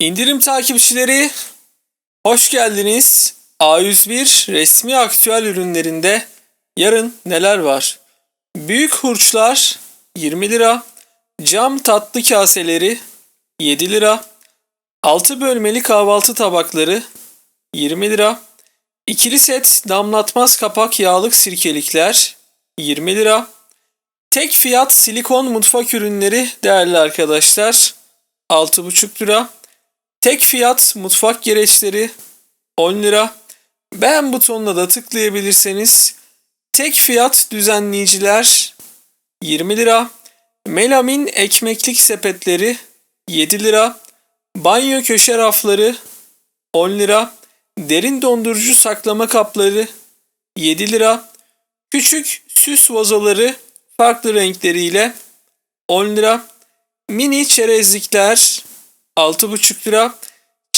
İndirim takipçileri hoş geldiniz. A101 resmi aktüel ürünlerinde yarın neler var? Büyük hurçlar 20 lira, cam tatlı kaseleri 7 lira, 6 bölmeli kahvaltı tabakları 20 lira, ikili set damlatmaz kapak yağlık sirkelikler 20 lira, tek fiyat silikon mutfak ürünleri değerli arkadaşlar 6,5 lira. Tek fiyat mutfak gereçleri 10 lira. Beğen butonuna da tıklayabilirseniz tek fiyat düzenleyiciler 20 lira. Melamin ekmeklik sepetleri 7 lira. Banyo köşe rafları 10 lira. Derin dondurucu saklama kapları 7 lira. Küçük süs vazoları farklı renkleriyle 10 lira. Mini çerezlikler 6,5 lira.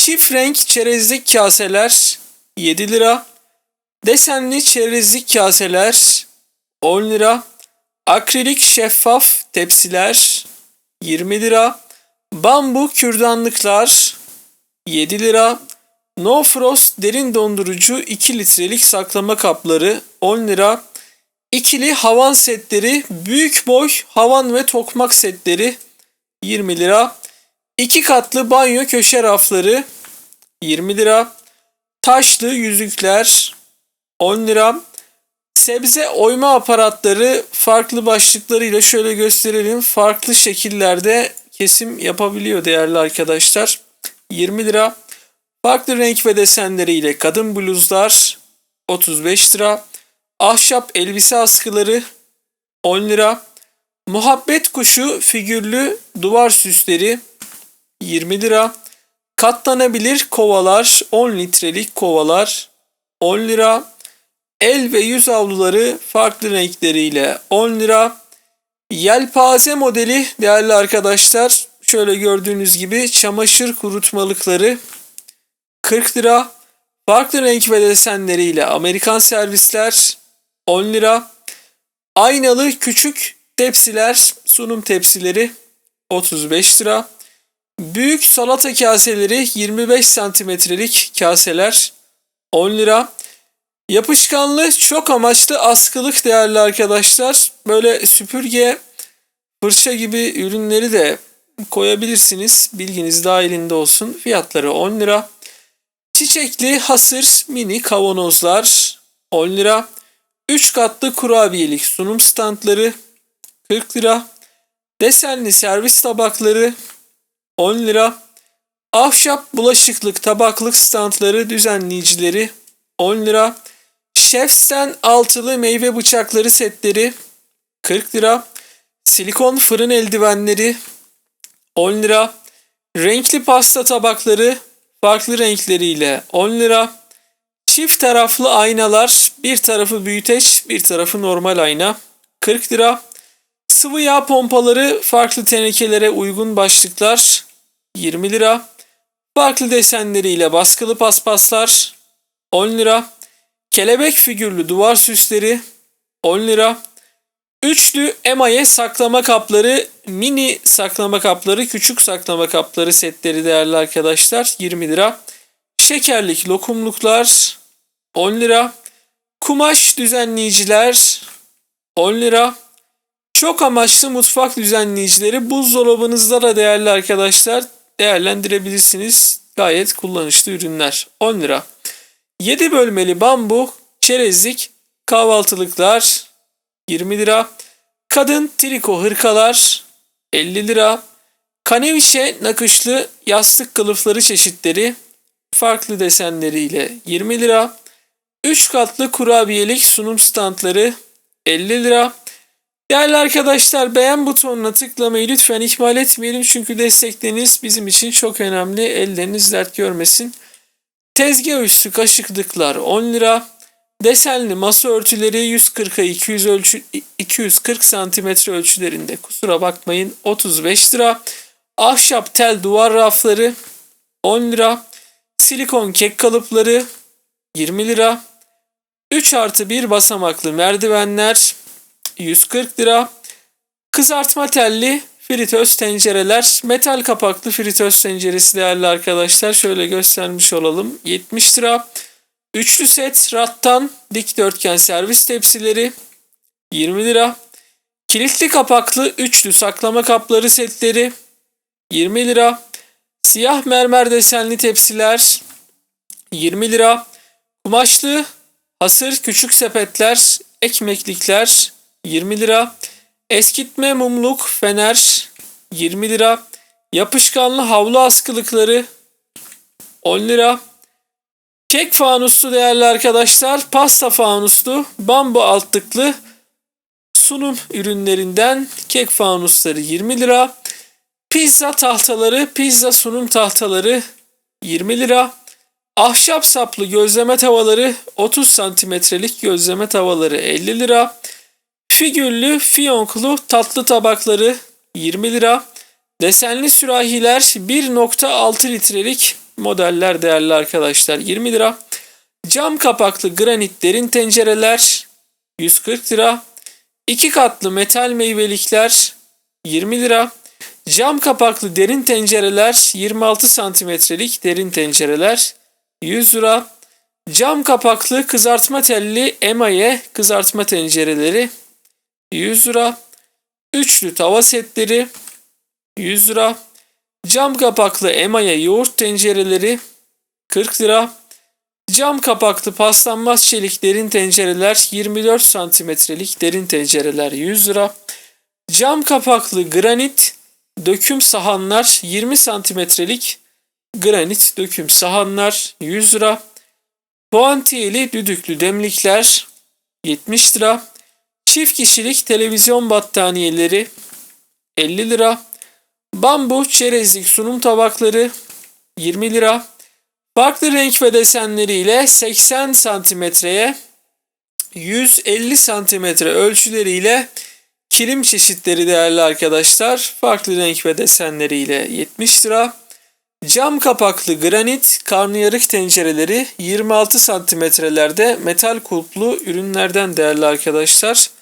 Çift renk çerezlik kaseler 7 lira. Desenli çerezlik kaseler 10 lira. Akrilik şeffaf tepsiler 20 lira. Bambu kürdanlıklar 7 lira. No Frost derin dondurucu 2 litrelik saklama kapları 10 lira. İkili havan setleri, büyük boy havan ve tokmak setleri 20 lira. İki katlı banyo köşe rafları 20 lira. Taşlı yüzükler 10 lira. Sebze oyma aparatları farklı başlıklarıyla şöyle gösterelim. Farklı şekillerde kesim yapabiliyor değerli arkadaşlar. 20 lira. Farklı renk ve desenleriyle kadın bluzlar 35 lira. Ahşap elbise askıları 10 lira. Muhabbet kuşu figürlü duvar süsleri 20 lira. Katlanabilir kovalar 10 litrelik kovalar 10 lira. El ve yüz havluları farklı renkleriyle 10 lira. Yelpaze modeli değerli arkadaşlar şöyle gördüğünüz gibi çamaşır kurutmalıkları 40 lira. Farklı renk ve desenleriyle Amerikan servisler 10 lira. Aynalı küçük tepsiler, sunum tepsileri 35 lira. Büyük salata kaseleri 25 santimetrelik kaseler 10 lira. Yapışkanlı çok amaçlı askılık değerli arkadaşlar. Böyle süpürge, fırça gibi ürünleri de koyabilirsiniz. Bilginiz dahilinde olsun. Fiyatları 10 lira. Çiçekli hasır mini kavanozlar 10 lira. 3 katlı kurabiyelik sunum standları 40 lira. Desenli servis tabakları 10 lira. Ahşap bulaşıklık tabaklık standları düzenleyicileri 10 lira. Şefsten altılı meyve bıçakları setleri 40 lira. Silikon fırın eldivenleri 10 lira. Renkli pasta tabakları farklı renkleriyle 10 lira. Çift taraflı aynalar bir tarafı büyüteç bir tarafı normal ayna 40 lira. Sıvı yağ pompaları farklı tenekelere uygun başlıklar 20 lira. Farklı desenleriyle baskılı paspaslar 10 lira. Kelebek figürlü duvar süsleri 10 lira. Üçlü emaye saklama kapları, mini saklama kapları, küçük saklama kapları setleri değerli arkadaşlar 20 lira. Şekerlik lokumluklar 10 lira. Kumaş düzenleyiciler 10 lira. Çok amaçlı mutfak düzenleyicileri buzdolabınızda da değerli arkadaşlar değerlendirebilirsiniz. Gayet kullanışlı ürünler. 10 lira. 7 bölmeli bambu, çerezlik, kahvaltılıklar 20 lira. Kadın triko hırkalar 50 lira. Kanevişe nakışlı yastık kılıfları çeşitleri farklı desenleriyle 20 lira. 3 katlı kurabiyelik sunum standları 50 lira. Değerli arkadaşlar beğen butonuna tıklamayı lütfen ihmal etmeyelim çünkü destekleriniz bizim için çok önemli. Elleriniz dert görmesin. Tezgah üstü kaşıklıklar 10 lira. Desenli masa örtüleri 140'a 200 ölçü 240 santimetre ölçülerinde. Kusura bakmayın 35 lira. Ahşap tel duvar rafları 10 lira. Silikon kek kalıpları 20 lira. 3 artı 1 basamaklı merdivenler 140 lira. Kızartma telli fritöz tencereler. Metal kapaklı fritöz tenceresi değerli arkadaşlar. Şöyle göstermiş olalım. 70 lira. Üçlü set rattan dikdörtgen servis tepsileri 20 lira. Kilitli kapaklı üçlü saklama kapları setleri 20 lira. Siyah mermer desenli tepsiler 20 lira. Kumaşlı hasır küçük sepetler, ekmeklikler 20 lira. Eskitme mumluk fener 20 lira. Yapışkanlı havlu askılıkları 10 lira. Kek fanuslu değerli arkadaşlar. Pasta fanuslu bambu altlıklı sunum ürünlerinden kek fanusları 20 lira. Pizza tahtaları, pizza sunum tahtaları 20 lira. Ahşap saplı gözleme tavaları 30 santimetrelik gözleme tavaları 50 lira. Figürlü fiyonklu tatlı tabakları 20 lira. Desenli sürahiler 1.6 litrelik modeller değerli arkadaşlar 20 lira. Cam kapaklı granit derin tencereler 140 lira. İki katlı metal meyvelikler 20 lira. Cam kapaklı derin tencereler 26 santimetrelik derin tencereler 100 lira. Cam kapaklı kızartma telli emaye kızartma tencereleri 100 lira. Üçlü tava setleri 100 lira. Cam kapaklı emaye yoğurt tencereleri 40 lira. Cam kapaklı paslanmaz çelik derin tencereler 24 santimetrelik derin tencereler 100 lira. Cam kapaklı granit döküm sahanlar 20 santimetrelik granit döküm sahanlar 100 lira. Puantiyeli düdüklü demlikler 70 lira. Çift kişilik televizyon battaniyeleri 50 lira. Bambu çerezlik sunum tabakları 20 lira. Farklı renk ve desenleriyle 80 santimetreye 150 santimetre ölçüleriyle kilim çeşitleri değerli arkadaşlar. Farklı renk ve desenleriyle 70 lira. Cam kapaklı granit karnıyarık tencereleri 26 santimetrelerde metal kulplu ürünlerden değerli arkadaşlar.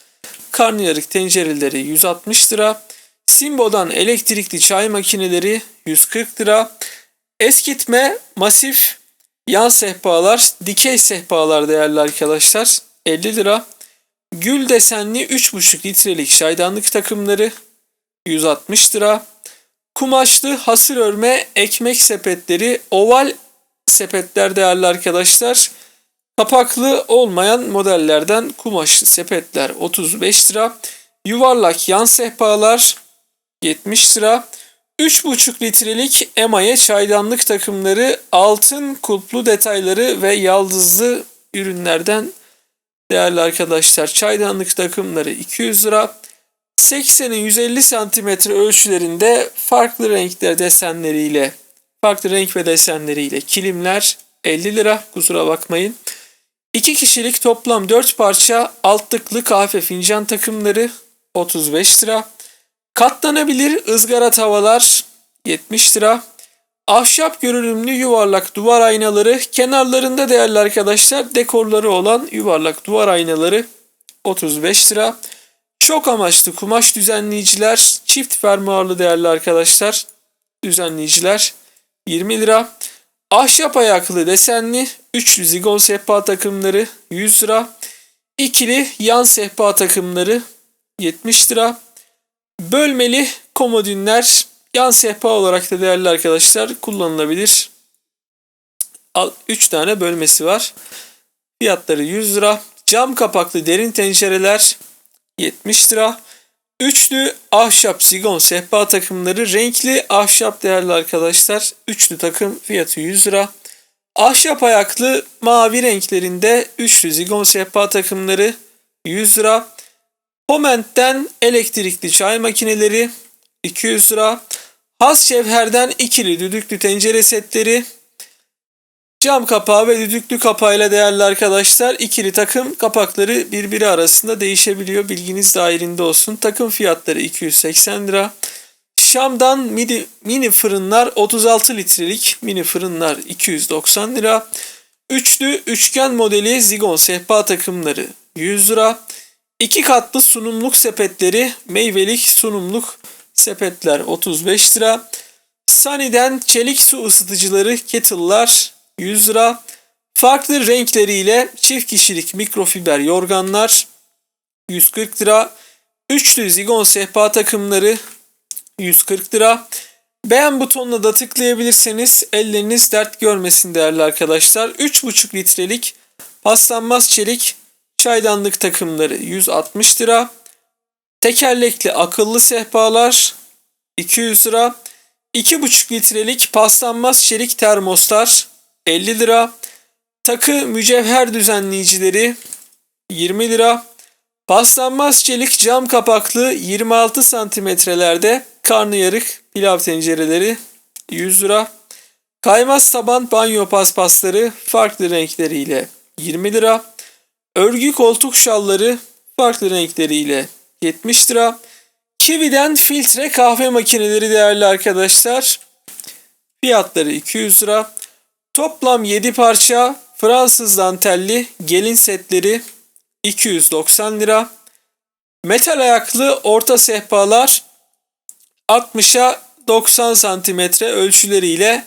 Karnıyarık tencereleri 160 lira. Simbo'dan elektrikli çay makineleri 140 lira. Eskitme masif yan sehpalar, dikey sehpalar değerli arkadaşlar 50 lira. Gül desenli 3,5 litrelik çaydanlık takımları 160 lira. Kumaşlı hasır örme ekmek sepetleri oval sepetler değerli arkadaşlar. Kapaklı olmayan modellerden kumaşlı sepetler 35 lira. Yuvarlak yan sehpalar 70 lira. 3,5 litrelik emaye çaydanlık takımları altın kulplu detayları ve yaldızlı ürünlerden değerli arkadaşlar. Çaydanlık takımları 200 lira. 80'in 150 santimetre ölçülerinde farklı renkler desenleriyle farklı renk ve desenleriyle kilimler 50 lira kusura bakmayın. 2 kişilik toplam 4 parça altlıklı kahve fincan takımları 35 lira. Katlanabilir ızgara tavalar 70 lira. Ahşap görünümlü yuvarlak duvar aynaları kenarlarında değerli arkadaşlar dekorları olan yuvarlak duvar aynaları 35 lira. Çok amaçlı kumaş düzenleyiciler çift fermuarlı değerli arkadaşlar düzenleyiciler 20 lira. Ahşap ayaklı desenli üçlü zigon sehpa takımları 100 lira. İkili yan sehpa takımları 70 lira. Bölmeli komodinler yan sehpa olarak da değerli arkadaşlar kullanılabilir. 3 tane bölmesi var. Fiyatları 100 lira. Cam kapaklı derin tencereler 70 lira. Üçlü ahşap zigon sehpa takımları renkli ahşap değerli arkadaşlar. Üçlü takım fiyatı 100 lira. Ahşap ayaklı mavi renklerinde üçlü zigon sehpa takımları 100 lira. Poment'ten elektrikli çay makineleri 200 lira. Has Cevher'den ikili düdüklü tencere setleri Cam kapağı ve düdüklü kapağıyla değerli arkadaşlar ikili takım kapakları birbiri arasında değişebiliyor. Bilginiz dahilinde olsun. Takım fiyatları 280 lira. Şam'dan mini, mini fırınlar 36 litrelik mini fırınlar 290 lira. Üçlü üçgen modeli zigon sehpa takımları 100 lira. İki katlı sunumluk sepetleri meyvelik sunumluk sepetler 35 lira. Sunny'den çelik su ısıtıcıları kettle'lar 100 lira. Farklı renkleriyle çift kişilik mikrofiber yorganlar 140 lira. Üçlü zigon sehpa takımları 140 lira. Beğen butonuna da tıklayabilirseniz elleriniz dert görmesin değerli arkadaşlar. 3,5 litrelik paslanmaz çelik çaydanlık takımları 160 lira. Tekerlekli akıllı sehpalar 200 lira. 2,5 litrelik paslanmaz çelik termoslar 50 lira. Takı mücevher düzenleyicileri 20 lira. Paslanmaz çelik cam kapaklı 26 santimetrelerde karnıyarık pilav tencereleri 100 lira. Kaymaz taban banyo paspasları farklı renkleriyle 20 lira. Örgü koltuk şalları farklı renkleriyle 70 lira. Kiwi'den filtre kahve makineleri değerli arkadaşlar. Fiyatları 200 lira. Toplam 7 parça Fransız dantelli gelin setleri 290 lira. Metal ayaklı orta sehpalar 60'a 90 santimetre ölçüleriyle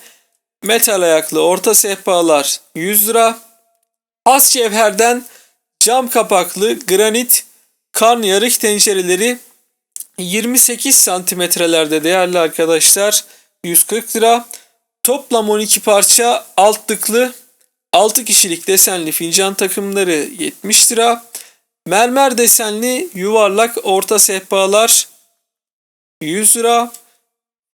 metal ayaklı orta sehpalar 100 lira. Has cevherden cam kapaklı granit karnıyarık tencereleri 28 santimetrelerde değerli arkadaşlar 140 lira. Toplam 12 parça altlıklı 6 kişilik desenli fincan takımları 70 lira. Mermer desenli yuvarlak orta sehpalar 100 lira.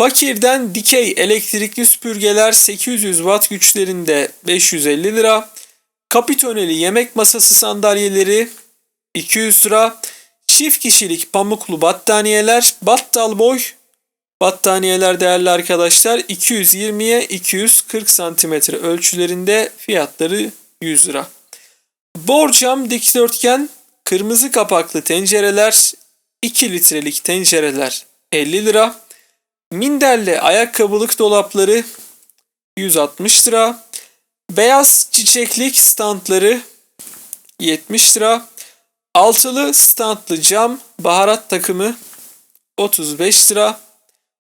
Fakirden dikey elektrikli süpürgeler 800 watt güçlerinde 550 lira. Kapitoneli yemek masası sandalyeleri 200 lira. Çift kişilik pamuklu battaniyeler battal boy battaniyeler değerli arkadaşlar 220'ye 240 santimetre ölçülerinde fiyatları 100 lira. Borcam dikdörtgen kırmızı kapaklı tencereler 2 litrelik tencereler 50 lira. Minderli ayakkabılık dolapları 160 lira. Beyaz çiçeklik standları 70 lira. Altılı standlı cam baharat takımı 35 lira.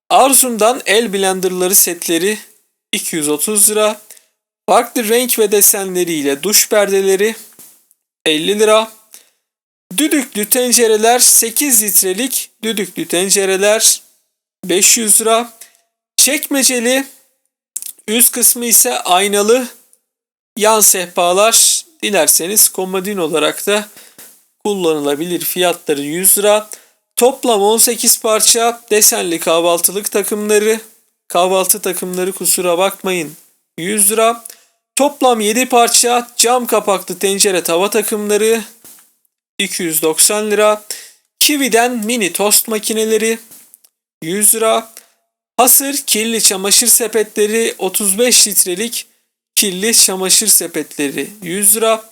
Arzum'dan el blenderları setleri 230 lira. Farklı renk ve desenleriyle duş perdeleri 50 lira. Düdüklü tencereler 8 litrelik düdüklü tencereler 500 lira. Çekmeceli üst kısmı ise aynalı yan sehpalar dilerseniz komodin olarak da kullanılabilir. Fiyatları 100 lira. Toplam 18 parça desenli kahvaltılık takımları. Kahvaltı takımları kusura bakmayın. 100 lira. Toplam 7 parça cam kapaklı tencere tava takımları 290 lira. Kiwi'den mini tost makineleri 100 lira. Hasır kirli çamaşır sepetleri 35 litrelik kirli çamaşır sepetleri 100 lira.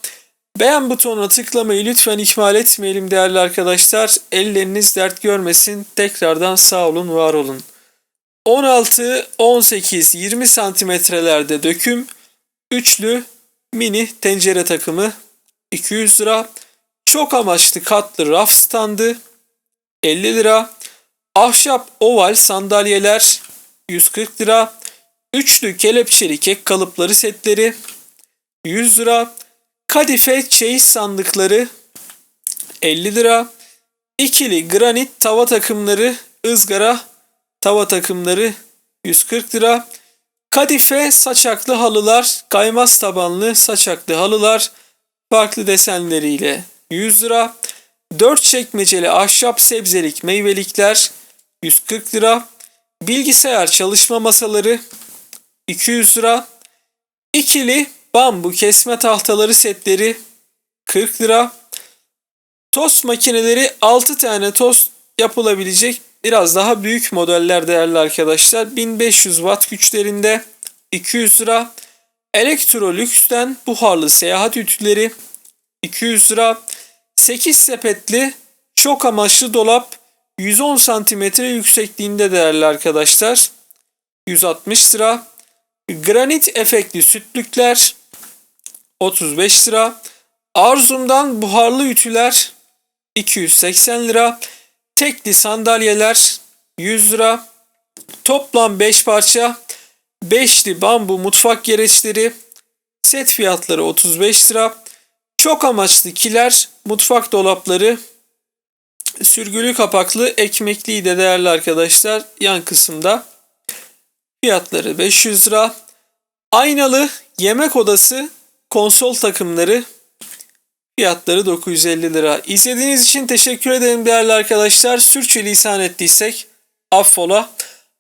Beğen butonuna tıklamayı lütfen ihmal etmeyelim değerli arkadaşlar. Elleriniz dert görmesin. Tekrardan sağ olun, var olun. 16, 18, 20 santimetrelerde döküm. Üçlü mini tencere takımı 200 lira. Çok amaçlı katlı raf standı 50 lira. Ahşap oval sandalyeler 140 lira. Üçlü kelepçeli kek kalıpları setleri 100 lira. Kadife çeyiz sandıkları 50 lira. İkili granit tava takımları ızgara tava takımları 140 lira. Kadife saçaklı halılar, kaymaz tabanlı saçaklı halılar farklı desenleriyle 100 lira. 4 çekmeceli ahşap sebzelik meyvelikler 140 lira. Bilgisayar çalışma masaları 200 lira. İkili bambu kesme tahtaları setleri 40 lira. Tost makineleri 6 tane tost yapılabilecek biraz daha büyük modeller değerli arkadaşlar. 1500 watt güçlerinde 200 lira. Electrolux'ten buharlı seyahat ütüleri 200 lira. 8 sepetli çok amaçlı dolap 110 santimetre yüksekliğinde değerli arkadaşlar. 160 lira. Granit efektli sütlükler 35 lira. Arzum'dan buharlı ütüler 280 lira. Tekli sandalyeler 100 lira. Toplam 5 parça. Beşli bambu mutfak gereçleri. Set fiyatları 35 lira. Çok amaçlı kiler, mutfak dolapları, sürgülü kapaklı ekmekliği de değerli arkadaşlar yan kısımda. Fiyatları 500 lira. Aynalı yemek odası konsol takımları fiyatları 950 lira. İzlediğiniz için teşekkür ederim değerli arkadaşlar. Sürçülisan ettiysek affola.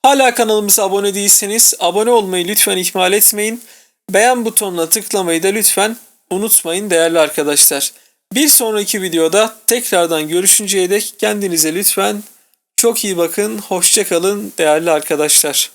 Hala kanalımıza abone değilseniz abone olmayı lütfen ihmal etmeyin. Beğen butonuna tıklamayı da lütfen unutmayın değerli arkadaşlar. Bir sonraki videoda tekrardan görüşünceye dek kendinize lütfen çok iyi bakın. Hoşça kalın değerli arkadaşlar.